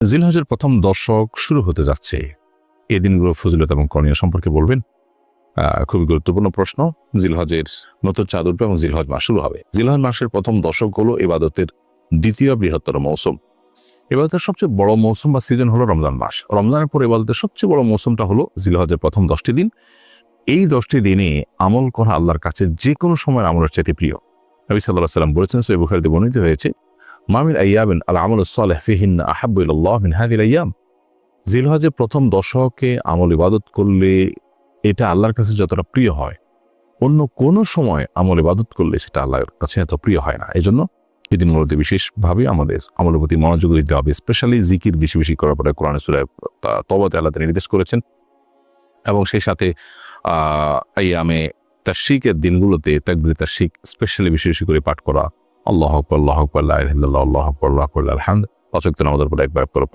জিলহজের প্রথম দশক শুরু হতে যাচ্ছে। এই দিনগুলো ফজিলত এবং করণীয় সম্পর্কে বলবেন? খুবই গুরুত্বপূর্ণ প্রশ্ন। জিলহজের নতুন চাঁদ উঠবে এবং জিলহজ মাস শুরু হবে। জিলহজ মাসের প্রথম দশক হলো ইবাদতের দ্বিতীয় বৃহত্তর মৌসুম। এবাদতের সবচেয়ে বড় মৌসুম বা সিজন হলো রমজান মাস। রমজানের পর এবাদতের সবচেয়ে বড় মৌসুমটা হলো জিলহজের প্রথম দশটি দিন। এই দশটি দিনে আমল করা আল্লাহর কাছে যে কোনো সময় আমলের চাইতে প্রিয়। নবী সাল্লাহ সাল্লাম বলেছেন সৈয় বুখারিতে বর্ণিত হয়েছে মামিন আয়াবিন আল আমল সালেহ ফিহিন আহাবুল্লাহ মিন হাদিল আয়াম জিলহজের প্রথম দশকে আমল ইবাদত করলে এটা আল্লাহর কাছে যতটা প্রিয় হয়, অন্য কোনো সময় আমল ইবাদত করলে সেটা আল্লাহর কাছে এত প্রিয় হয় না। এই জন্য এই দিনগুলোতে বিশেষভাবে আমাদের আমলের প্রতি মনোযোগ দিতে হবে স্পেশালি জিকির বেশি বেশি করার পরে কোরআন সুরায় তবাতে আল্লাহ নির্দেশ করেছেন। এবং সেই সাথে এই আমি তার শিখের দিনগুলোতে তাকবির তার শিখ স্পেশালি বেশি বেশি করে পাঠ করা আল্লাহ আকবর আল্লাহ আকবর আল্লাহ আকবর আল্লাহ আকবর আলহামদ অচক্ত আমাদের পরে একবার